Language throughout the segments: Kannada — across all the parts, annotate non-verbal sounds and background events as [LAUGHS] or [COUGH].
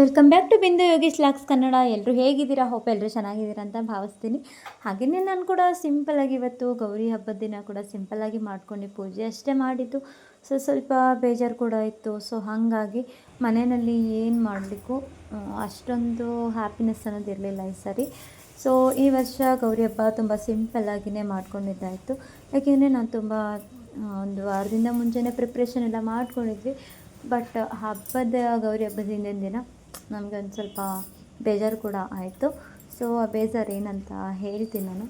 ವೆಲ್ಕಮ್ ಬ್ಯಾಕ್ ಟು ಬಿಂದು ಯೋಗೀಶ್ ಲಾಕ್ಸ್ ಕನ್ನಡ. ಎಲ್ಲರೂ ಹೇಗಿದ್ದೀರಾ? ಹೋಪ್ ಎಲ್ಲರೂ ಚೆನ್ನಾಗಿದ್ದೀರಾ ಅಂತ ಭಾವಿಸ್ತೀನಿ. ಹಾಗೆಯೇ ನಾನು ಕೂಡ ಸಿಂಪಲಾಗಿ ಇವತ್ತು ಗೌರಿ ಹಬ್ಬದ ದಿನ ಕೂಡ ಸಿಂಪಲ್ಲಾಗಿ ಮಾಡ್ಕೊಂಡು ಪೂಜೆ ಅಷ್ಟೇ ಮಾಡಿದ್ದು. ಸೊ ಸ್ವಲ್ಪ ಬೇಜಾರು ಕೂಡ ಇತ್ತು. ಸೊ ಹಾಗಾಗಿ ಮನೆಯಲ್ಲಿ ಏನು ಮಾಡಬೇಕು ಅಷ್ಟೊಂದು ಹ್ಯಾಪಿನೆಸ್ ಅನ್ನೋದು ಇರಲಿಲ್ಲ ಈ ಸರಿ. ಸೊ ಈ ವರ್ಷ ಗೌರಿ ಹಬ್ಬ ತುಂಬ ಸಿಂಪಲ್ಲಾಗಿಯೇ ಮಾಡ್ಕೊಂಡಿದ್ದಾಯಿತು. ಯಾಕೆಂದರೆ ನಾನು ತುಂಬ ಒಂದು ವಾರದಿಂದ ಮುಂಚೆನೇ ಪ್ರಿಪ್ರೇಷನ್ ಎಲ್ಲ ಮಾಡ್ಕೊಂಡಿದ್ವಿ. ಬಟ್ ಹಬ್ಬದ ಗೌರಿ ಹಬ್ಬದ ಹಿಂದಿನ ದಿನ ನಮಗೆ ಒಂದು ಸ್ವಲ್ಪ ಬೇಜಾರು ಕೂಡ ಆಯಿತು. ಸೊ ಆ ಬೇಜಾರು ಏನಂತ ಹೇಳ್ತೀನಿ ನಾನು.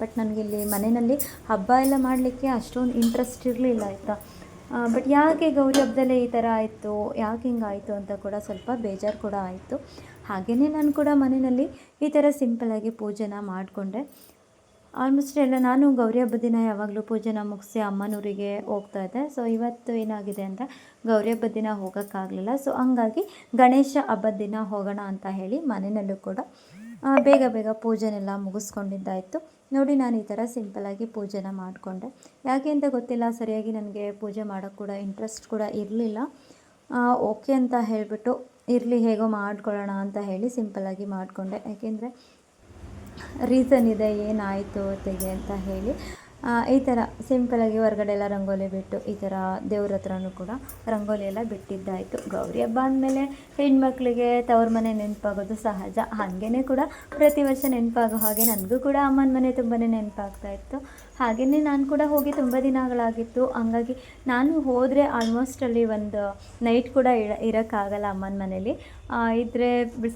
ಬಟ್ ನನಗಿಲ್ಲಿ ಮನೆಯಲ್ಲಿ ಹಬ್ಬ ಎಲ್ಲ ಮಾಡಲಿಕ್ಕೆ ಅಷ್ಟೊಂದು ಇಂಟ್ರೆಸ್ಟ್ ಇರಲಿಲ್ಲ ಆಯಿತಾ ಬಟ್ ಯಾಕೆ ಗೌರಿ ಹಬ್ಬದಲ್ಲೇ ಈ ಥರ ಆಯಿತು? ಯಾಕೆ ಹಿಂಗಾಯಿತು ಅಂತ ಕೂಡ ಸ್ವಲ್ಪ ಬೇಜಾರು ಕೂಡ ಆಯಿತು. ಹಾಗೆಯೇ ನಾನು ಕೂಡ ಮನೆಯಲ್ಲಿ ಈ ಥರ ಸಿಂಪಲಾಗಿ ಪೂಜೆನ ಮಾಡಿಕೊಂಡೆ. ಆಲ್ಮೋಸ್ಟ್ ಎಲ್ಲ ನಾನು ಗೌರಿ ಹಬ್ಬದ ದಿನ ಯಾವಾಗಲೂ ಪೂಜೆನ ಮುಗಿಸಿ ಅಮ್ಮನೂರಿಗೆ ಹೋಗ್ತಾ ಇದ್ದೆ. ಸೊ ಇವತ್ತು ಏನಾಗಿದೆ ಅಂದರೆ ಗೌರಿ ಹಬ್ಬದ ದಿನ ಹೋಗೋಕ್ಕಾಗಲಿಲ್ಲ. ಸೊ ಹಂಗಾಗಿ ಗಣೇಶ ಹಬ್ಬದ ದಿನ ಹೋಗೋಣ ಅಂತ ಹೇಳಿ ಮನೆಯಲ್ಲೂ ಕೂಡ ಬೇಗ ಬೇಗ ಪೂಜೆನೆಲ್ಲ ಮುಗಿಸ್ಕೊಂಡಿದ್ದಾಯಿತು. ನೋಡಿ, ನಾನು ಈ ಥರ ಸಿಂಪಲಾಗಿ ಪೂಜೆನ ಮಾಡಿಕೊಂಡೆ. ಯಾಕೆ ಅಂತ ಗೊತ್ತಿಲ್ಲ, ಸರಿಯಾಗಿ ನನಗೆ ಪೂಜೆ ಮಾಡೋಕ್ಕೆ ಕೂಡ ಇಂಟ್ರೆಸ್ಟ್ ಕೂಡ ಇರಲಿಲ್ಲ. ಓಕೆ ಅಂತ ಹೇಳಿಬಿಟ್ಟು ಇರಲಿ, ಹೇಗೋ ಮಾಡ್ಕೊಳ್ಳೋಣ ಅಂತ ಹೇಳಿ ಸಿಂಪಲಾಗಿ ಮಾಡಿಕೊಂಡೆ. ಯಾಕೆಂದರೆ ರೀಸನ್ ಇದೆ, ಏನಾಯಿತು ತೆಗೆ ಅಂತ ಹೇಳಿ. ಈ ಥರ ಸಿಂಪಲಾಗಿ ಹೊರಗಡೆ ಎಲ್ಲ ರಂಗೋಲಿ ಬಿಟ್ಟು ಈ ಥರ ದೇವ್ರ ಹತ್ರನೂ ಕೂಡ ರಂಗೋಲಿ ಎಲ್ಲ ಬಿಟ್ಟಿದ್ದಾಯಿತು. ಗೌರಿ ಹಬ್ಬ ಅಂದಮೇಲೆ ಹೆಣ್ಮಕ್ಳಿಗೆ ತವ್ರ ಮನೆ ನೆನಪಾಗೋದು ಸಹಜ. ಹಾಗೇ ಕೂಡ ಪ್ರತಿ ವರ್ಷ ನೆನಪಾಗೋ ಹಾಗೆ ನನಗೂ ಕೂಡ ಅಮ್ಮನ ಮನೆ ತುಂಬಾ ನೆನಪಾಗ್ತಾ ಇತ್ತು. ಹಾಗೆಯೇ ನಾನು ಕೂಡ ಹೋಗಿ ತುಂಬ ದಿನಗಳಾಗಿತ್ತು. ಹಂಗಾಗಿ ನಾನು ಹೋದರೆ ಆಲ್ಮೋಸ್ಟ್ ಅಲ್ಲಿ ಒಂದು ನೈಟ್ ಕೂಡ ಇರ, ಇರೋಕ್ಕಾಗಲ್ಲ ಅಮ್ಮನ ಮನೇಲಿ. ಇದ್ದರೆ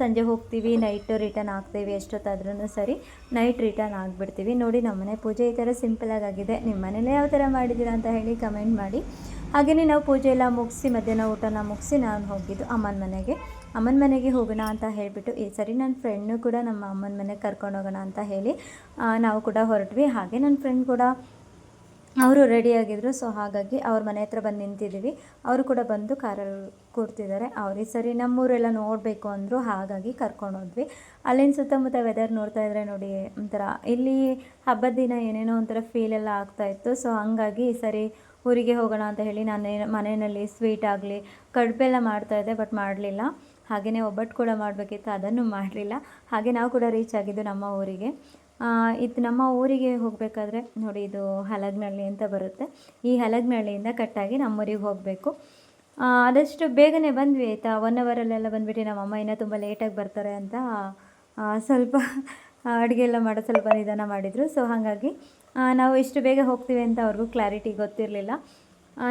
ಸಂಜೆ ಹೋಗ್ತೀವಿ ನೈಟ್ ರಿಟರ್ನ್ ಆಗ್ತೀವಿ ಎಷ್ಟೊತ್ತಾದ್ರೂ ಸರಿ. ನೈಟ್ ರಿಟರ್ನ್ ಆಗಿಬಿಡ್ತೀವಿ. ನೋಡಿ ನಮ್ಮ ಮನೆ ಪೂಜೆ ಈ ಥರ ಸಿಂಪಲಾಗಿ ಆಗಿದೆ ನಿಮ್ಮ ಮನೇಲೇ ಯಾವ ಥರ ಮಾಡಿದ್ದೀರಾ ಅಂತ ಹೇಳಿ ಕಮೆಂಟ್ ಮಾಡಿ. ಹಾಗೆಯೇ ನಾವು ಪೂಜೆ ಎಲ್ಲ ಮುಗಿಸಿ ಮಧ್ಯಾಹ್ನ ಊಟನ ಮುಗಿಸಿ ನಾನು ಹೋಗಿದ್ದು ಅಮ್ಮನ ಮನೆಗೆ. ಅಮ್ಮನ ಮನೆಗೆ ಹೋಗೋಣ ಅಂತ ಹೇಳಿಬಿಟ್ಟು ಈ ಸರಿ ನನ್ನ ಫ್ರೆಂಡ್ನು ಕೂಡ ನಮ್ಮ ಅಮ್ಮನ ಮನೆಗೆ ಕರ್ಕೊಂಡು ಹೋಗೋಣ ಅಂತ ಹೇಳಿ ನಾವು ಕೂಡ ಹೊರಟ್ವಿ. ಹಾಗೆ ನನ್ನ ಫ್ರೆಂಡ್ ಕೂಡ ಅವರು ರೆಡಿಯಾಗಿದ್ದರು ಸೊ ಹಾಗಾಗಿ ಅವ್ರ ಮನೆ ಹತ್ರ ಬಂದು ನಿಂತಿದ್ದೀವಿ. ಅವರು ಕೂಡ ಬಂದು ಕಾರಲ್ಲಿ ಕೂರ್ತಿದ್ದಾರೆ. ಅವ್ರಿಗೆ ಸರಿ, ನಮ್ಮೂರೆಲ್ಲ ನೋಡಬೇಕು ಅಂದರು. ಹಾಗಾಗಿ ಕರ್ಕೊಂಡು ಹೋದ್ವಿ. ಅಲ್ಲಿನ ಸುತ್ತಮುತ್ತ ವೆದರ್ ನೋಡ್ತಾ ಇದ್ರೆ ನೋಡಿ, ಒಂಥರ ಇಲ್ಲಿ ಹಬ್ಬದ ದಿನ ಏನೇನೋ ಒಂಥರ ಫೀಲೆಲ್ಲ ಆಗ್ತಾಯಿತ್ತು ಸೊ ಹಂಗಾಗಿ ಈ ಸರಿ ಊರಿಗೆ ಹೋಗೋಣ ಅಂತ ಹೇಳಿ ನಾನು ಮನೆಯಲ್ಲಿ ಸ್ವೀಟ್ ಆಗಲಿ ಕಡುಬೆಲ್ಲ ಮಾಡ್ತಾಯಿದ್ದೆ ಬಟ್ ಮಾಡಲಿಲ್ಲ. ಹಾಗೆಯೇ ಒಬ್ಬಟ್ಟು ಕೂಡ ಮಾಡಬೇಕಿತ್ತು, ಅದನ್ನು ಮಾಡಲಿಲ್ಲ. ಹಾಗೆ ನಾವು ಕೂಡ ರೀಚ್ ಆಗಿದ್ದು ನಮ್ಮ ಊರಿಗೆ. ಇದು ನಮ್ಮ ಊರಿಗೆ ಹೋಗಬೇಕಾದ್ರೆ ನೋಡಿ, ಇದು ಹಲಗ್ನಳ್ಳಿ ಅಂತ ಬರುತ್ತೆ. ಈ ಹಲಗ್ನಳ್ಳಿಯಿಂದ ಕಟ್ಟಾಗಿ ನಮ್ಮೂರಿಗೆ ಹೋಗಬೇಕು. ಆದಷ್ಟು ಬೇಗನೆ ಬಂದ್ವಿ, ಆಯಿತಾ? ಒನ್ ಅವರಲ್ಲೆಲ್ಲ ಬಂದುಬಿಟ್ಟು ನಮ್ಮ ಅಮ್ಮ ಇನ್ನೂ ತುಂಬ ಲೇಟಾಗಿ ಬರ್ತಾರೆ ಅಂತ ಸ್ವಲ್ಪ ಅಡುಗೆ ಎಲ್ಲ ಮಾಡೋ ಸ್ವಲ್ಪ ನಿಧಾನ ಮಾಡಿದರು. ಸೊ ಹಾಗಾಗಿ ನಾವು ಇಷ್ಟು ಬೇಗ ಹೋಗ್ತೀವಿ ಅಂತ ಅವ್ರಿಗೂ ಕ್ಲಾರಿಟಿ ಗೊತ್ತಿರಲಿಲ್ಲ.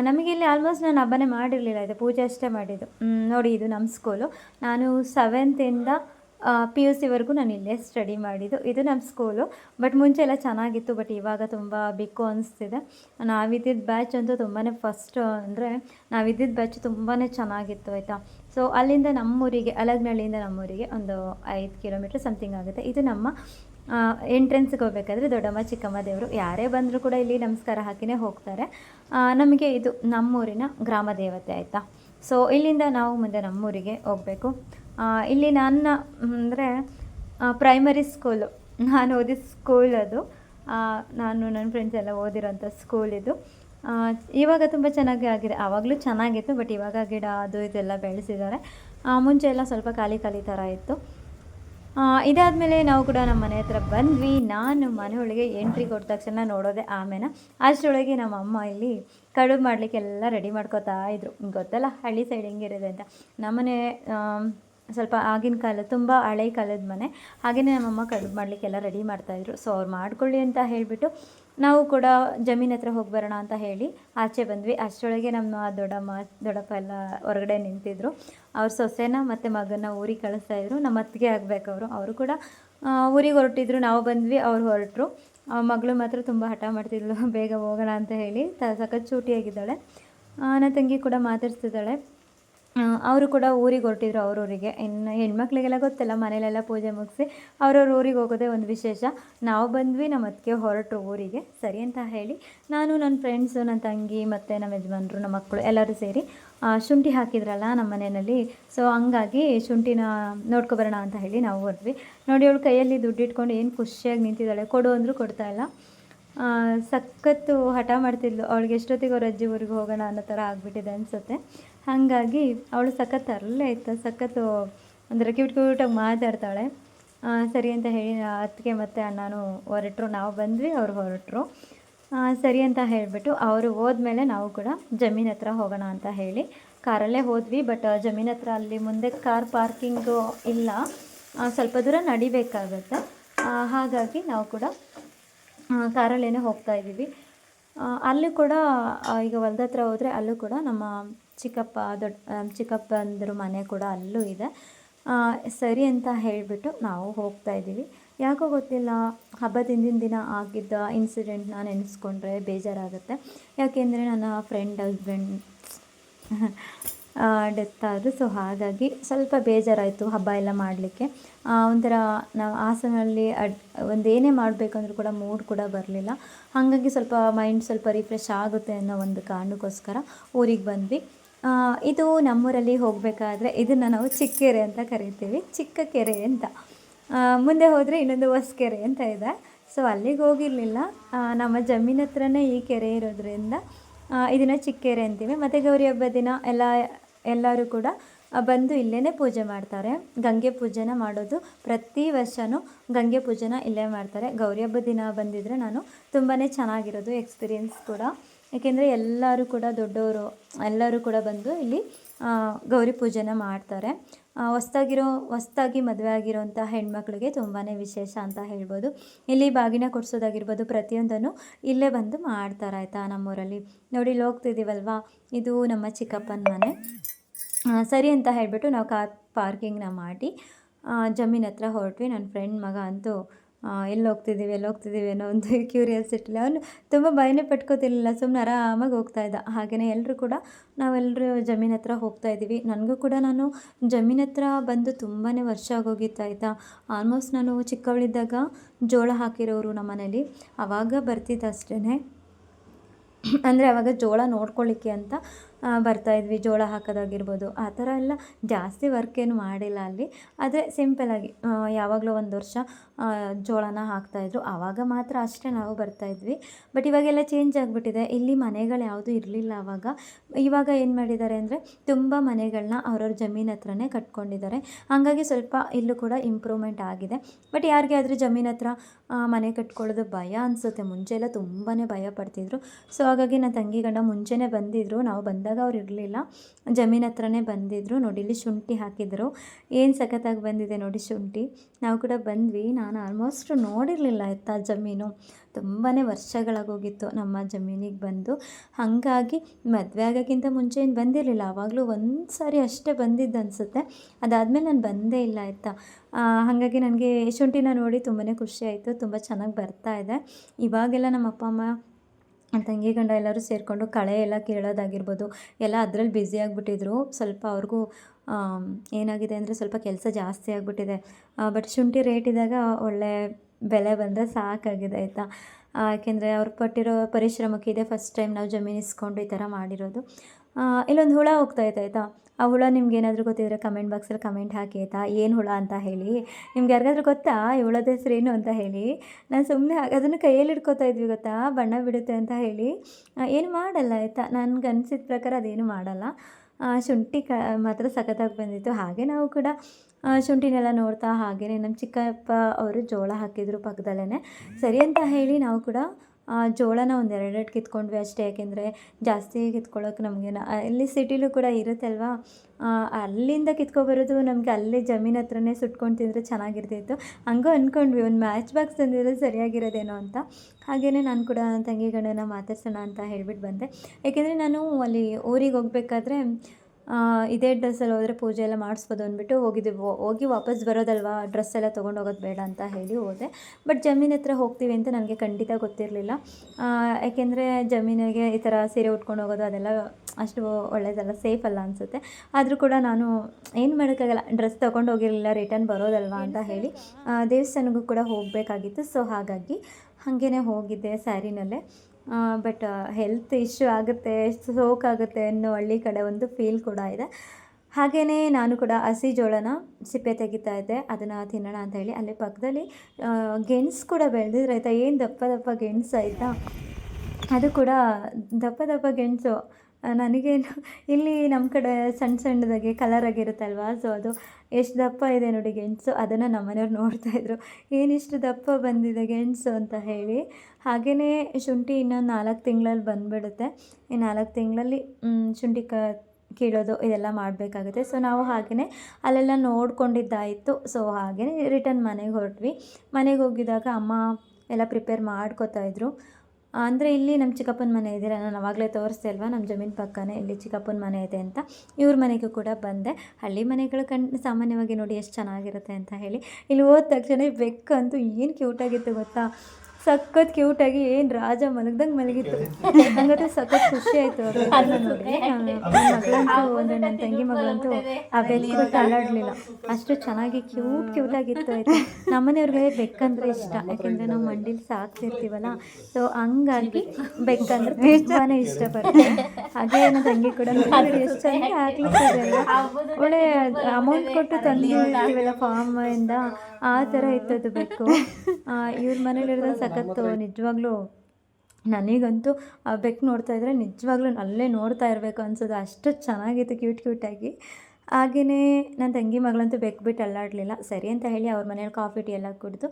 ನಮಗೆ ಇಲ್ಲಿ ಆಲ್ಮೋಸ್ಟ್ ನಾನು ಹಬ್ಬನೇ ಮಾಡಿರಲಿಲ್ಲ, ಇದು ಪೂಜೆ ಅಷ್ಟೇ ಮಾಡಿದ್ದು. ನೋಡಿ ಇದು ನಮ್ಮ ಸ್ಕೂಲು ನಾನು ಸೆವೆಂತಿಂದ ಪಿ ಯು ಸಿವರೆಗೂ ನಾನು ಇಲ್ಲೇ ಸ್ಟಡಿ ಮಾಡಿದ್ದು. ಇದು ನಮ್ಮ ಸ್ಕೂಲು ಬಟ್ ಮುಂಚೆ ಎಲ್ಲ ಚೆನ್ನಾಗಿತ್ತು ಬಟ್ ಇವಾಗ ತುಂಬ ಬಿಕ್ಕು ಅನಿಸ್ತಿದೆ. ನಾವಿದ್ದಿದ್ದ ಬ್ಯಾಚ್ ಅಂತೂ ತುಂಬಾ ಫಸ್ಟ್ ಅಂದರೆ ನಾವಿದ್ದಿದ್ದ ಬ್ಯಾಚ್ ತುಂಬಾ ಚೆನ್ನಾಗಿತ್ತು, ಆಯಿತಾ? ಸೊ ಅಲ್ಲಿಂದ ನಮ್ಮೂರಿಗೆ ಅಲಗ್ನಳ್ಳಿಯಿಂದ ನಮ್ಮೂರಿಗೆ ಒಂದು ಐದು ಕಿಲೋಮೀಟ್ರ್ ಸಮಥಿಂಗ್ ಆಗುತ್ತೆ. ಇದು ನಮ್ಮ ಎಂಟ್ರೆನ್ಸ್ಗೆ ಹೋಗ್ಬೇಕಾದ್ರೆ ದೊಡ್ಡಮ್ಮ, ಚಿಕ್ಕಮ್ಮ ದೇವರು ಯಾರೇ ಬಂದರೂ ಕೂಡ ಇಲ್ಲಿ ನಮಸ್ಕಾರ ಹಾಕಿನೇ ಹೋಗ್ತಾರೆ. ನಮಗೆ ಇದು ನಮ್ಮೂರಿನ ಗ್ರಾಮ ದೇವತೆ ಆಯಿತಾ? ಸೊ ಇಲ್ಲಿಂದ ನಾವು ಮುಂದೆ ನಮ್ಮೂರಿಗೆ ಹೋಗಬೇಕು. ಇಲ್ಲಿ ನನ್ನ, ಅಂದರೆ ಪ್ರೈಮರಿ ಸ್ಕೂಲು ನಾನು ಓದಿದ ಸ್ಕೂಲ್ ಅದು. ನಾನು, ನನ್ನ ಫ್ರೆಂಡ್ಸ್ ಎಲ್ಲ ಓದಿರೋಂಥ ಸ್ಕೂಲ್ ಇದು. ಇವಾಗ ತುಂಬ ಚೆನ್ನಾಗಿ ಆಗಿದೆ. ಆವಾಗಲೂ ಚೆನ್ನಾಗಿತ್ತು ಬಟ್ ಇವಾಗ ಗಿಡ ಅದು ಇದೆಲ್ಲ ಬೆಳೆಸಿದ್ದಾರೆ. ಮುಂಚೆ ಎಲ್ಲ ಸ್ವಲ್ಪ ಖಾಲಿ ಖಾಲಿ ಥರ ಇತ್ತು. ಇದಾದಮೇಲೆ ನಾವು ಕೂಡ ನಮ್ಮ ಮನೆ ಹತ್ರ ಬಂದ್ವಿ. ನಾನು ಮನೆ ಎಂಟ್ರಿ ಕೊಟ್ಟ ತಕ್ಷಣ ನೋಡೋದೆ ಆಮೇಲೆ ಅಷ್ಟರೊಳಗೆ ನಮ್ಮ ಅಮ್ಮ ಇಲ್ಲಿ ಕಡುಬು ಮಾಡಲಿಕ್ಕೆಲ್ಲ ರೆಡಿ ಮಾಡ್ಕೋತಾ ಇದ್ರು. ಗೊತ್ತಲ್ಲ? ಹಳ್ಳಿ ಸೈಡ್ ಹೆಂಗಿರುತ್ತೆ ಅಂತ. ನಮ್ಮನೆ ಸ್ವಲ್ಪ ಆಗಿನ ಕಾಲ ತುಂಬ ಹಳೆ ಕಾಲದ ಮನೆ. ಹಾಗೆಯೇ ನಮ್ಮಮ್ಮ ಕಡುಬು ಮಾಡಲಿಕ್ಕೆಲ್ಲ ರೆಡಿ ಮಾಡ್ತಾಯಿದ್ರು ಸೊ ಅವ್ರು ಮಾಡ್ಕೊಳ್ಳಿ ಅಂತ ಹೇಳಿಬಿಟ್ಟು ನಾವು ಕೂಡ ಜಮೀನ್ ಹತ್ರ ಹೋಗಿ ಬರೋಣ ಅಂತ ಹೇಳಿ ಆಚೆ ಬಂದ್ವಿ. ಅಷ್ಟರೊಳಗೆ ನಮ್ಮ ದೊಡ್ಡಮ್ಮ, ದೊಡ್ಡಪ್ಪ ಎಲ್ಲ ಹೊರಗಡೆ ನಿಂತಿದ್ರು. ಅವ್ರ ಸೊಸೆನ ಮತ್ತು ಮಗನ ಊರಿಗೆ ಕಳಿಸ್ತಾ ಇದ್ರು. ನಮ್ಮ ಅತ್ತಿಗೆ ಆಗಬೇಕು ಅವರು. ಅವರು ಕೂಡ ಊರಿಗೆ ಹೊರಟಿದ್ರು. ನಾವು ಬಂದ್ವಿ, ಅವ್ರು ಹೊರಟರು. ಮಗಳು ಮಾತ್ರ ತುಂಬ ಹಠ ಮಾಡ್ತಿದ್ಳು [LAUGHS] ಬೇಗ ಹೋಗೋಣ ಅಂತ ಹೇಳಿ ತ, ಸಖತ್ ಚೂಟಿಯಾಗಿದ್ದಾಳೆ ನನ್ನ ತಂಗಿ ಕೂಡ ಮಾತಾಡ್ಸ್ತಿದ್ದಾಳೆ. ಅವರು ಕೂಡ ಊರಿಗೆ ಹೊರಟಿದ್ರು ಅವ್ರವರಿಗೆ ಇನ್ನು ಹೆಣ್ಮಕ್ಳಿಗೆಲ್ಲ ಗೊತ್ತಲ್ಲ ಮನೇಲೆಲ್ಲ ಪೂಜೆ ಮುಗಿಸಿ ಅವ್ರವ್ರ ಊರಿಗೆ ಹೋಗೋದೇ ಒಂದು ವಿಶೇಷ. ನಾವು ಬಂದ್ವಿ ನಮ್ಮ ಅತ್ತಿಗೆ ಹೊರಟರು ಊರಿಗೆ. ಸರಿ ಅಂತ ಹೇಳಿ ನಾನು ನನ್ನ ಫ್ರೆಂಡ್ಸು ನನ್ನ ತಂಗಿ ಮತ್ತು ನಮ್ಮ ಯಜಮಾನರು ನಮ್ಮ ಮಕ್ಕಳು ಎಲ್ಲರೂ ಸೇರಿ ಶುಂಠಿ ಹಾಕಿದ್ರಲ್ಲ ನಮ್ಮ ಮನೆಯಲ್ಲಿ. ಸೊ ಹಂಗಾಗಿ ಶುಂಠಿನ ನೋಡ್ಕೊಬರೋಣ ಅಂತ ಹೇಳಿ ನಾವು ಹೊರಟ್ವಿ. ನೋಡಿ ಅವಳು ಕೈಯಲ್ಲಿ ದುಡ್ಡು ಇಟ್ಕೊಂಡು ಏನು ಖುಷಿಯಾಗಿ ನಿಂತಿದ್ದಾಳೆ ಕೊಡು ಅಂದರೂ ಕೊಡ್ತಾ ಇಲ್ಲ. ಆ, ಸಖತ್ತು ಹಠ ಮಾಡ್ತಿದ್ಲು. ಅವಳಿಗೆ ಎಷ್ಟೊತ್ತಿಗೆ ಅವ್ರ ಅಜ್ಜಿ ಊರಿಗೆ ಹೋಗೋಣ ಅನ್ನೋ ಥರ ಆಗಿಬಿಟ್ಟಿದೆ ಅನಿಸುತ್ತೆ. ಹಾಗಾಗಿ ಅವಳು ಸಖತ್ ಅರಲೇ ಇತ್ತು. ಸಖತ್ತು ಅಂದರೆ ಕ್ಯೂಟ್ ಕ್ಯೂಟಾಗಿ ಮಾತಾಡ್ತಾಳೆ. ಸರಿ ಅಂತ ಹೇಳಿ, ಅತ್ತಿಗೆ ಮತ್ತು ಅಣ್ಣನೂ ಹೊರಟರು. ನಾವು ಬಂದ್ವಿ, ಅವ್ರು ಹೊರಟರು. ಸರಿ ಅಂತ ಹೇಳಿಬಿಟ್ಟು ಅವರು ಹೋದ್ಮೇಲೆ ನಾವು ಕೂಡ ಜಮೀನ್ ಹತ್ರ ಹೋಗೋಣ ಅಂತ ಹೇಳಿ ಕಾರಲ್ಲೇ ಹೋದ್ವಿ. ಬಟ್, ಜಮೀನ್ ಹತ್ರ ಅಲ್ಲಿ ಮುಂದೆ ಕಾರ್ ಪಾರ್ಕಿಂಗು ಇಲ್ಲ. ಸ್ವಲ್ಪ ದೂರ ನಡಿಬೇಕಾಗತ್ತೆ. ಹಾಗಾಗಿ ನಾವು ಕೂಡ ಕಾರಲ್ಲೇ ಹೋಗ್ತಾ ಇದ್ದೀವಿ. ಅಲ್ಲೂ ಕೂಡ ಈಗ ಹೊಲ್ದ ಹತ್ರ ಹೋದರೆ ಅಲ್ಲೂ ಕೂಡ ನಮ್ಮ ಚಿಕ್ಕಪ್ಪ ದೊಡ್ಡ ಚಿಕ್ಕಪ್ಪಂದ್ರ ಮನೆ ಕೂಡ ಅಲ್ಲೂ ಇದೆ. ಸರಿ ಅಂತ ಹೇಳಿಬಿಟ್ಟು ನಾವು ಹೋಗ್ತಾ ಇದ್ದೀವಿ. ಯಾಕೋ ಗೊತ್ತಿಲ್ಲ, ಹಬ್ಬದ ಹಿಂದಿನ ದಿನ ಆಗಿದ್ದ ಇನ್ಸಿಡೆಂಟ್ನ ನೆನೆಸ್ಕೊಂಡ್ರೆ ಬೇಜಾರಾಗುತ್ತೆ. ಯಾಕೆಂದರೆ ನನ್ನ ಫ್ರೆಂಡ್ ಹಸ್ಬೆಂಡ್ ಡೆತ್ ಆದರು. ಸೊ ಹಾಗಾಗಿ ಸ್ವಲ್ಪ ಬೇಜಾರಾಯಿತು ಹಬ್ಬ ಎಲ್ಲ ಮಾಡಲಿಕ್ಕೆ. ಒಂಥರ ನಾವು ಹಾಸನಲ್ಲಿ ಅಡ್, ಒಂದು ಏನೇ ಮಾಡಬೇಕಂದ್ರೂ ಕೂಡ ಮೂಡ್ ಕೂಡ ಬರಲಿಲ್ಲ. ಹಾಗಾಗಿ ಸ್ವಲ್ಪ ಮೈಂಡ್ ಸ್ವಲ್ಪ ರಿಫ್ರೆಶ್ ಆಗುತ್ತೆ ಅನ್ನೋ ಒಂದು ಕಾರಣಕ್ಕೋಸ್ಕರ ಊರಿಗೆ ಬಂದ್ವಿ. ಇದು ನಮ್ಮೂರಲ್ಲಿ ಹೋಗಬೇಕಾದ್ರೆ ಇದನ್ನು ನಾವು ಚಿಕ್ಕೆರೆ ಅಂತ ಕರಿತೀವಿ. ಚಿಕ್ಕ ಕೆರೆ ಅಂತ. ಮುಂದೆ ಹೋದರೆ ಇನ್ನೊಂದು ಹೊಸ್ಕೆರೆ ಅಂತ ಇದೆ. ಸೊ ಅಲ್ಲಿಗೆ ಹೋಗಿರಲಿಲ್ಲ. ನಮ್ಮ ಜಮೀನ್ ಹತ್ರನೇ ಈ ಕೆರೆ ಇರೋದ್ರಿಂದ ಇದನ್ನು ಚಿಕ್ಕೆರೆ ಅಂತೀವಿ. ಮತ್ತು ಗೌರಿ ಹಬ್ಬದ ದಿನ ಎಲ್ಲ ಎಲ್ಲರೂ ಕೂಡ ಬಂದು ಇಲ್ಲೇ ಪೂಜೆ ಮಾಡ್ತಾರೆ. ಗಂಗೆ ಪೂಜೆನ ಮಾಡೋದು ಪ್ರತಿ ವರ್ಷವೂ ಗಂಗೆ ಪೂಜೆನ ಇಲ್ಲೇ ಮಾಡ್ತಾರೆ. ಗೌರಿ ಹಬ್ಬದ ದಿನ ಬಂದಿದ್ದರೆ ನಾನು ತುಂಬಾ ಚೆನ್ನಾಗಿರೋದು ಎಕ್ಸ್ಪೀರಿಯೆನ್ಸ್ ಕೂಡ. ಏಕೆಂದರೆ ಎಲ್ಲರೂ ಕೂಡ ದೊಡ್ಡವರು, ಎಲ್ಲರೂ ಕೂಡ ಬಂದು ಇಲ್ಲಿ ಗೌರಿ ಪೂಜೆನ ಮಾಡ್ತಾರೆ. ಹೊಸ್ದಾಗಿರೋ, ಹೊಸ್ದಾಗಿ ಮದುವೆ ಆಗಿರೋಂಥ ಹೆಣ್ಮಕ್ಳಿಗೆ ತುಂಬಾ ವಿಶೇಷ ಅಂತ ಹೇಳ್ಬೋದು. ಇಲ್ಲಿ ಬಾಗಿನ ಕೊಡಿಸೋದಾಗಿರ್ಬೋದು, ಪ್ರತಿಯೊಂದನ್ನು ಇಲ್ಲೇ ಬಂದು ಮಾಡ್ತಾರೆ ಆಯಿತಾ ನಮ್ಮೂರಲ್ಲಿ. ನೋಡಿ, ಇಲ್ಲಿ ಹೋಗ್ತಿದ್ದೀವಲ್ವಾ? ಇದು ನಮ್ಮ ಚಿಕ್ಕಪ್ಪನ ಮನೆ. ಸರಿ ಅಂತ ಹೇಳಿಬಿಟ್ಟು ನಾವು ಕಾರ್ ಪಾರ್ಕಿಂಗ್ನ ಮಾಡಿ ಜಮೀನ್ ಹತ್ರ ಹೊರಟ್ವಿ. ನನ್ನ ಫ್ರೆಂಡ್ ಮಗ ಅಂತೂ ಎಲ್ಲಿ ಹೋಗ್ತಿದ್ದೀವಿ ಎಲ್ಲಿ ಹೋಗ್ತಿದ್ದೀವಿ ಅನ್ನೋ ಒಂದು [LAUGHS] ಕ್ಯೂರಿಯಾಸಿಟಿಲಿ ಅವನು ತುಂಬ ಭಯನೇ ಪಟ್ಕೋತಿರ್ಲಿಲ್ಲ ಸುಮ್ಮನೆ ಆರಾಮಾಗಿ ಹೋಗ್ತಾ ಇದ್ದ. ಹಾಗೆಯೇ ಎಲ್ಲರೂ ಕೂಡ ನಾವೆಲ್ಲರೂ ಜಮೀನ್ ಹತ್ರ ಹೋಗ್ತಾ ಇದ್ದೀವಿ. ನನಗೂ ಕೂಡ ನಾನು ಜಮೀನ್ ಹತ್ರ ಬಂದು ತುಂಬಾ ವರ್ಷ ಆಗೋಗಿತ್ತು, ಆಯಿತಾ? ಆಲ್ಮೋಸ್ಟ್ ನಾನು ಚಿಕ್ಕವಳಿದ್ದಾಗ ಜೋಳ ಹಾಕಿರೋರು ನಮ್ಮ ಮನೇಲಿ ಆವಾಗ ಬರ್ತಿದ್ದ ಅಷ್ಟೇ ಅಂದರೆ ಆವಾಗ ಜೋಳ ನೋಡ್ಕೊಳ್ಳಿಕ್ಕೆ ಅಂತ ಬರ್ತಾಯಿದ್ವಿ ಜೋಳ ಹಾಕೋದಾಗಿರ್ಬೋದು. ಆ ಥರ ಎಲ್ಲ ಜಾಸ್ತಿ ವರ್ಕ್ ಏನು ಮಾಡಿಲ್ಲ ಅಲ್ಲಿ. ಆದರೆ ಸಿಂಪಲ್ಲಾಗಿ ಯಾವಾಗಲೂ ಒಂದು ವರ್ಷ ಜೋಳನ ಹಾಕ್ತಾಯಿದ್ರು ಆವಾಗ ಮಾತ್ರ ಅಷ್ಟೇ ನಾವು ಬರ್ತಾಯಿದ್ವಿ ಬಟ್ ಇವಾಗೆಲ್ಲ ಚೇಂಜ್ ಆಗಿಬಿಟ್ಟಿದೆ. ಇಲ್ಲಿ ಮನೆಗಳು ಯಾವುದೂ ಇರಲಿಲ್ಲ ಆವಾಗ ಇವಾಗ ಏನು ಮಾಡಿದ್ದಾರೆ ಅಂದರೆ, ತುಂಬ ಮನೆಗಳನ್ನ ಅವ್ರವ್ರ ಜಮೀನ್ ಹತ್ರನೇ ಕಟ್ಕೊಂಡಿದ್ದಾರೆ. ಹಾಗಾಗಿ ಸ್ವಲ್ಪ ಇಲ್ಲೂ ಕೂಡ ಇಂಪ್ರೂವ್ಮೆಂಟ್ ಆಗಿದೆ. ಬಟ್ ಯಾರಿಗೆ ಆದರೂ ಜಮೀನ್ ಹತ್ರ ಮನೆ ಕಟ್ಕೊಳ್ಳೋದು ಭಯ ಅನಿಸುತ್ತೆ. ಮುಂಚೆ ಎಲ್ಲ ತುಂಬಾ ಭಯ ಪಡ್ತಿದ್ರು. ಸೊ ಹಾಗಾಗಿ ನನ್ನ ತಂಗಿ ಗಂಡ ಮುಂಚೆನೇ ಬಂದಿದ್ದರು ನಾವು ಬಂದಾಗ ಅವ್ರು ಇರಲಿಲ್ಲ. ಜಮೀನ್ ಹತ್ರನೇ ಬಂದಿದ್ದರು ನೋಡಿ, ಇಲ್ಲಿ ಶುಂಠಿ ಹಾಕಿದ್ರು. ಏನು ಸಖತ್ತಾಗಿ ಬಂದಿದೆ ನೋಡಿ ಶುಂಠಿ. ನಾವು ಕೂಡ ಬಂದ್ವಿ. ನಾನು ಆಲ್ಮೋಸ್ಟ್ ನೋಡಿರಲಿಲ್ಲ ಆಯ್ತಾ ಜಮೀನು. ತುಂಬಾ ವರ್ಷಗಳಾಗೋಗಿತ್ತು ನಮ್ಮ ಜಮೀನಿಗೆ ಬಂದು. ಹಾಗಾಗಿ ಮದುವೆ ಆಗೋಕ್ಕಿಂತ ಮುಂಚೆ ಏನು ಬಂದಿರಲಿಲ್ಲ. ಆವಾಗಲೂ ಒಂದು ಸಾರಿ ಅಷ್ಟೇ ಬಂದಿದ್ದು ಅನಿಸುತ್ತೆ. ಅದಾದಮೇಲೆ ನಾನು ಬಂದೇ ಇಲ್ಲ ಆಯ್ತಾ ಹಾಗಾಗಿ ನನಗೆ ಶುಂಠಿನ ನೋಡಿ ತುಂಬಾ ಖುಷಿ ಆಯಿತು. ತುಂಬ ಚೆನ್ನಾಗಿ ಬರ್ತಾ ಇದೆ. ಇವಾಗೆಲ್ಲ ನಮ್ಮ ಅಪ್ಪ, ಅಮ್ಮ ತಂಗಿ ಗಂಡ ಎಲ್ಲರೂ ಸೇರಿಕೊಂಡು ಕಳೆ ಎಲ್ಲ ಕೀಳೋದಾಗಿರ್ಬೋದು, ಎಲ್ಲ ಅದರಲ್ಲಿ ಬ್ಯುಸಿ ಆಗಿಬಿಟ್ಟಿದ್ರು. ಸ್ವಲ್ಪ ಅವ್ರಿಗೂ ಏನಾಗಿದೆ ಅಂದರೆ ಸ್ವಲ್ಪ ಕೆಲಸ ಜಾಸ್ತಿ ಆಗಿಬಿಟ್ಟಿದೆ. ಬಟ್ ಶುಂಠಿ ರೇಟ್ ಇದ್ದಾಗ ಒಳ್ಳೆ ಬೆಲೆ ಬಂದರೆ ಸಾಕಾಗಿದೆ ಆಯಿತಾ? ಯಾಕೆಂದರೆ ಅವ್ರು ಪಟ್ಟಿರೋ ಪರಿಶ್ರಮಕ್ಕೆ ಇದೆ. ಫಸ್ಟ್ ಟೈಮ್ ನಾವು ಜಮೀನು ಇಸ್ಕೊಂಡು ಈ ಥರ ಮಾಡಿರೋದು. ಇಲ್ಲೊಂದು ಹುಳ ಹೋಗ್ತಾಯಿತ್ತು ಆಯಿತಾ? ಆ ಹುಳ ನಿಮ್ಗೆ ಏನಾದರೂ ಗೊತ್ತಿದ್ರೆ ಕಮೆಂಟ್ ಬಾಕ್ಸಲ್ಲಿ ಕಮೆಂಟ್ ಹಾಕಿ ಆಯ್ತಾ? ಏನು ಹುಳ ಅಂತ ಹೇಳಿ. ನಿಮ್ಗೆ ಯಾರಿಗಾದ್ರೂ ಗೊತ್ತಾ? ಈ ಹುಳದ ಹೆಸರು ಏನು ಅಂತ ಹೇಳಿ. ನಾನು ಸುಮ್ಮನೆ ಅದನ್ನು ಕೈಯಲ್ಲಿ ಇಟ್ಕೋತಾ ಇದ್ವಿ ಗೊತ್ತಾ? ಬಣ್ಣ ಬಿಡುತ್ತೆ ಅಂತ ಹೇಳಿ. ಏನು ಮಾಡಲ್ಲ ಆಯಿತಾ? ನನಗೆ ಅನಿಸಿದ ಪ್ರಕಾರ ಅದೇನು ಮಾಡಲ್ಲ. ಶುಂಠಿ ಕ, ಮಾತ್ರ ಸಖತ್ತಾಗಿ ಬಂದಿತ್ತು. ಹಾಗೆ ನಾವು ಕೂಡ ಶುಂಠಿನೆಲ್ಲ ನೋಡ್ತಾ ಹಾಗೆಯೇ ನಮ್ಮ ಚಿಕ್ಕಪ್ಪ ಅವರು ಜೋಳ ಹಾಕಿದರು ಪಕ್ಕದಲ್ಲೇ ಸರಿ ಅಂತ ಹೇಳಿ ನಾವು ಕೂಡ ಜೋಳನ ಒಂದು ಎರಡೆರಡು ಕಿತ್ಕೊಂಡ್ವಿ ಅಷ್ಟೇ, ಯಾಕೆಂದರೆ ಜಾಸ್ತಿ ಕಿತ್ಕೊಳ್ಳೋಕೆ ನಮಗೆ ಇಲ್ಲಿ ಸಿಟಿಲೂ ಕೂಡ ಇರುತ್ತಲ್ವಾ? ಅಲ್ಲಿಂದ ಕಿತ್ಕೊಬರೋದು ನಮಗೆ ಅಲ್ಲೇ ಜಮೀನ್ ಹತ್ರನೇ ಸುಟ್ಕೊಂಡು ತಿಂದರೆ ಚೆನ್ನಾಗಿರ್ತಿತ್ತು. ಹಂಗೂ ಅಂದ್ಕೊಂಡ್ವಿ ಒಂದು ಮ್ಯಾಚ್ ಬಾಕ್ಸ್ ತಂದಿದ್ರೆ ಸರಿಯಾಗಿರೋದೇನೋ ಅಂತ. ಹಾಗೆಯೇ ನಾನು ಕೂಡ ತಂಗಿ ಗಂಡನ ಮಾತಾಡ್ಸೋಣ ಅಂತ ಹೇಳ್ಬಿಟ್ಟು ಬಂದೆ. ಏಕೆಂದರೆ ನಾನು ಅಲ್ಲಿ ಊರಿಗೆ ಹೋಗಬೇಕಾದ್ರೆ ಇದೇ ಡ್ರೆಸ್ಸಲ್ಲಿ ಹೋದರೆ ಪೂಜೆ ಎಲ್ಲ ಮಾಡಿಸ್ಬೋದು ಅಂದ್ಬಿಟ್ಟು ಹೋಗಿದ್ದೆವು ಹೋಗಿ ವಾಪಸ್ ಬರೋದಲ್ವಾ? ಡ್ರೆಸ್ ಎಲ್ಲ ತೊಗೊಂಡು ಹೋಗೋದು ಬೇಡ ಅಂತ ಹೇಳಿ ಹೋದೆ. ಬಟ್ ಜಮೀನ್ ಹತ್ರ ಹೋಗ್ತೀವಿ ಅಂತ ನನಗೆ ಖಂಡಿತ ಗೊತ್ತಿರಲಿಲ್ಲ. ಯಾಕೆಂದರೆ ಜಮೀನಿಗೆ ಈ ಥರ ಸೀರೆ ಉಟ್ಕೊಂಡು ಹೋಗೋದು ಅದೆಲ್ಲ ಅಷ್ಟು ಒಳ್ಳೆಯದಲ್ಲ ಸೇಫ್ ಅಲ್ಲ ಅನಿಸುತ್ತೆ. ಆದರೂ ಕೂಡ ನಾನು ಏನು ಮಾಡೋಕ್ಕಾಗಲ್ಲ ಡ್ರೆಸ್ ತೊಗೊಂಡು ಹೋಗಿರಲಿಲ್ಲ ರಿಟರ್ನ್ ಬರೋದಲ್ವಾ ಅಂತ ಹೇಳಿ ದೇವಸ್ಥಾನಕ್ಕೂ ಕೂಡ ಹೋಗಬೇಕಾಗಿತ್ತು. ಸೊ ಹಾಗಾಗಿ ಹಾಗೇ ಹೋಗಿದ್ದೆ ಸ್ಯಾರಿನಲ್ಲೇ. ಬಟ್ ಹೆಲ್ತ್ ಇಶ್ಯೂ ಆಗುತ್ತೆ ಸೋಕಾಗುತ್ತೆ ಅನ್ನೋ ಹಳ್ಳಿ ಕಡೆ ಒಂದು ಫೀಲ್ ಕೂಡ ಇದೆ. ಹಾಗೆಯೇ ನಾನು ಕೂಡ ಹಸಿ ಜೋಳನ ಸಿಪ್ಪೆ ತೆಗಿತಾ ಇದ್ದೆ, ಅದನ್ನು ತಿನ್ನೋಣ ಅಂತ ಹೇಳಿ. ಅಲ್ಲಿ ಪಕ್ಕದಲ್ಲಿ ಗೆಣಸು ಕೂಡ ಬೆಳೆದಿದ್ರೆ ಆಯಿತಾ? ಏನು ದಪ್ಪ ದಪ್ಪ ಗೆಣಸು ಆಯಿತಾ? ಅದು ಕೂಡ ದಪ್ಪ ದಪ್ಪ ಗೆಣಸು. ನನಗೇನು ಇಲ್ಲಿ ನಮ್ಮ ಕಡೆ ಸಣ್ಣ ಸಣ್ಣದಾಗಿ ಕಲರ್ ಆಗಿರುತ್ತಲ್ವಾ? ಸೊ ಅದು ಎಷ್ಟು ದಪ್ಪ ಇದೆ ನೋಡಿ ಗೆಣಸು ಅದನ್ನು ನಮ್ಮ ಮನೆಯವ್ರು ನೋಡ್ತಾಯಿದ್ರು ಏನಿಷ್ಟು ದಪ್ಪ ಬಂದಿದೆ ಗೆಣಸು ಅಂತ ಹೇಳಿ ಹಾಗೆಯೇ ಶುಂಠಿ ಇನ್ನೊಂದು ನಾಲ್ಕು ತಿಂಗಳಲ್ಲಿ ಬಂದುಬಿಡುತ್ತೆ. ಈ ನಾಲ್ಕು ತಿಂಗಳಲ್ಲಿ ಶುಂಠಿ ಕ, ಕೀಳೋದು ಇದೆಲ್ಲ ಮಾಡಬೇಕಾಗುತ್ತೆ. ಸೊ ನಾವು ಹಾಗೆಯೇ ಅಲ್ಲೆಲ್ಲ ನೋಡ್ಕೊಂಡಿದ್ದಾಯಿತು. ಸೊ ಹಾಗೆಯೇ ರಿಟರ್ನ್ ಮನೆಗೆ ಹೊರಟ್ವಿ. ಮನೆಗೆ ಹೋಗಿದಾಗ ಅಮ್ಮ ಎಲ್ಲ ಪ್ರಿಪೇರ್ ಮಾಡ್ಕೋತಾ ಇದ್ರು. ಅಂದರೆ ಇಲ್ಲಿ ನಮ್ಮ ಚಿಕ್ಕಪ್ಪನ ಮನೆ ಇದೆ. ನಾನು ಅವಾಗಲೇ ತೋರಿಸ್ದೆ ಅಲ್ವಾ? ನಮ್ಮ ಜಮೀನು ಪಕ್ಕನೇ ಇಲ್ಲಿ ಚಿಕ್ಕಪ್ಪನ ಮನೆ ಇದೆ ಅಂತ. ಇವ್ರ ಮನೆಗೂ ಕೂಡ ಬಂದೆ. ಹಳ್ಳಿ ಮನೆಗಳು ಕಣ್ ಸಾಮಾನ್ಯವಾಗಿ ನೋಡಿ ಎಷ್ಟು ಚೆನ್ನಾಗಿರುತ್ತೆ ಅಂತ ಹೇಳಿ. ಇಲ್ಲಿ ಹೋದ ತಕ್ಷಣ ಬೆಕ್ಕು ಅಂತೂ ಏನು ಕ್ಯೂಟಾಗಿತ್ತು ಗೊತ್ತಾ? ಸಖತ್ ಕ್ಯೂಟ್ ಆಗಿ ಏನ್ ರಾಜ ಮಲಗ್ದಂಗೆ ಮಲಗಿತ್ತು. ಹಂಗಾದ್ರೆ ಸಖತ್ ಖುಷಿ ಆಯ್ತು ಅವರು ಮಗಳಂತೂ ಒಂದು ನನ್ನ ತಂಗಿ ಮಗಳಂತೂ ಆ ಬೆಕ್ಕು ತಳ್ಳಾಡಲಿಲ್ಲ. ಅಷ್ಟು ಚೆನ್ನಾಗಿ ಕ್ಯೂಟ್ ಕ್ಯೂಟ್ ಆಗಿತ್ತು ಆಯ್ತು. ನಮ್ಮನೆಯವ್ರಿಗೆ ಬೆಕ್ಕಂದ್ರೆ ಇಷ್ಟ. ಯಾಕೆಂದ್ರೆ ನಾವು ಮಂಡಿಲಿ ಸಾಕ್ತಿರ್ತೀವಲ್ಲ. ಸೊ ಹಂಗಾಗಿ ಬೆಕ್ಕಂದ್ರೆ ತುಂಬಾ ಇಷ್ಟಪಡ್ತಾರೆ ಹಾಗೆ ನನ್ನ ತಂಗಿ ಕೂಡ ಎಷ್ಟು ಚೆನ್ನಾಗಿ ಹಾಕ್ಲಿಕ್ಕಿದೆ ಒಳ್ಳೆ ಅಮೌಂಟ್ ಕೊಟ್ಟು ತಂದಿರ್ತೀವಲ್ಲ ಫಾರ್ಮ್ ಇಂದ ಆ ಥರ ಇತ್ತು ಅದು ಬೆಕ್ಕು. ಇವ್ರ ಮನೇಲಿರೋದು ಸಖತ್ತು ನಿಜವಾಗ್ಲೂ ನನಗಂತೂ ಆ ಬೆಕ್ಕು ನೋಡ್ತಾ ಇದ್ದರೆ ನಿಜವಾಗ್ಲೂ ಅಲ್ಲೇ ನೋಡ್ತಾ ಇರಬೇಕು ಅನ್ಸೋದು ಅಷ್ಟು ಚೆನ್ನಾಗಿತ್ತು ಕ್ಯೂಟ್ ಕ್ಯೂಟಾಗಿ ಹಾಗೆಯೇ ನನ್ನ ತಂಗಿ ಮಗಳಂತೂ ಬೆಕ್ಕು ಬಿಟ್ಟು ಅಲ್ಲಾಡಲಿಲ್ಲ. ಸರಿ ಅಂತ ಹೇಳಿ ಅವ್ರ ಮನೇಲಿ ಕಾಫಿ ಟೀ ಎಲ್ಲ ಕುಡಿದು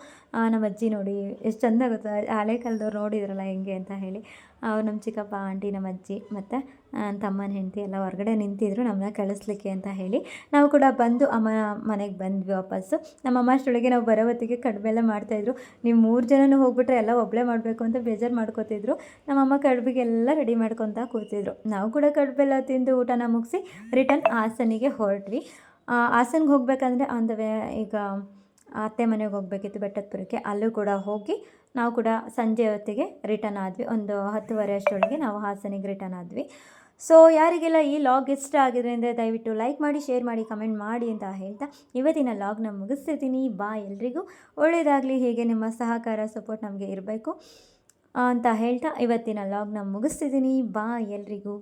ನಮ್ಮ ಅಜ್ಜಿ ನೋಡಿ, ಎಷ್ಟು ಚಂದ ಗೊತ್ತಾ ಹಳೆ ಕಾಲದವ್ರು ನೋಡಿದ್ರಲ್ಲ ಹೆಂಗೆ ಅಂತ ಹೇಳಿ. ಅವ್ರು ನಮ್ಮ ಚಿಕ್ಕಪ್ಪ, ಆಂಟಿ, ನಮ್ಮ ಅಜ್ಜಿ ಮತ್ತು ತಮ್ಮನ ಹೆಂಡತಿ ಎಲ್ಲ ಹೊರಗಡೆ ನಿಂತಿದ್ರು ನಮ್ಮನ್ನ ಕಳಿಸ್ಲಿಕ್ಕೆ ಅಂತ ಹೇಳಿ ನಾವು ಕೂಡ ಬಂದು ಅಮ್ಮ ಮನೆಗೆ ಬಂದ್ವಿ ವಾಪಸ್ಸು. ನಮ್ಮ ಅಷ್ಟೊಳಗೆ ನಾವು ಬರೋ ಹೊತ್ತಿಗೆ ಕಡಿಮೆ ಎಲ್ಲ ಮಾಡ್ತಾಯಿದ್ರು ನೀವು ಮೂರು ಜನನೂ ಹೋಗ್ಬಿಟ್ರೆ ಎಲ್ಲ ಒಬ್ಬಳೇ ಮಾಡಬೇಕು ಅಂತ ಬೇಜಾರು ಮಾಡ್ಕೋತಿದ್ರು. ನಮ್ಮಮ್ಮ ಕಡುಬಿಗೆಲ್ಲ ರೆಡಿ ಮಾಡ್ಕೊತ ಕೂತಿದ್ರು. ನಾವು ಕೂಡ ಕಡುಬೆಲ್ಲ ತಿಂದು ಊಟನ ಮುಗಿಸಿ ರಿಟರ್ನ್ ಹಾಸನಿಗೆ ಹೊರಟ್ವಿ. ಹಾಸನ್ಗೆ ಹೋಗಬೇಕಂದ್ರೆ ಆನ್ ದ ವೇ ಈಗ ಅತ್ತೆ ಮನೆಗೆ ಹೋಗಬೇಕಿತ್ತು ಬೆಟ್ಟದಪುರಕ್ಕೆ ಅಲ್ಲೂ ಕೂಡ ಹೋಗಿ ನಾವು ಕೂಡ ಸಂಜೆ ಹೊತ್ತಿಗೆ ರಿಟರ್ನ್ ಆದ್ವಿ. ಒಂದು ಹತ್ತುವರೆ ಅಷ್ಟೊಳಗೆ ನಾವು ಹಾಸನಿಗೆ ರಿಟರ್ನ್ ಆದ್ವಿ. ಸೊ ಯಾರಿಗೆಲ್ಲ ಈ ಲಾಗ್ ಇಷ್ಟ ಆಗಿದ್ರೆ ಅಂದರೆ ದಯವಿಟ್ಟು ಲೈಕ್ ಮಾಡಿ ಶೇರ್ ಮಾಡಿ ಕಮೆಂಟ್ ಮಾಡಿ ಅಂತ ಹೇಳ್ತಾ ಇವತ್ತಿನ ಲಾಗ್ನ ಮುಗಿಸ್ತಿದ್ದೀನಿ. ಬಾ ಎಲ್ರಿಗೂ. ಒಳ್ಳೆಯದಾಗಲಿ, ಹೀಗೆ ನಿಮ್ಮ ಸಹಕಾರ ಸಪೋರ್ಟ್ ನಮಗೆ ಇರಬೇಕು ಅಂತ ಹೇಳ್ತಾ ಇವತ್ತಿನ ಲಾಗ್ನ ಮುಗಿಸ್ತಿದ್ದೀನಿ. ಬಾ ಎಲ್ರಿಗೂ.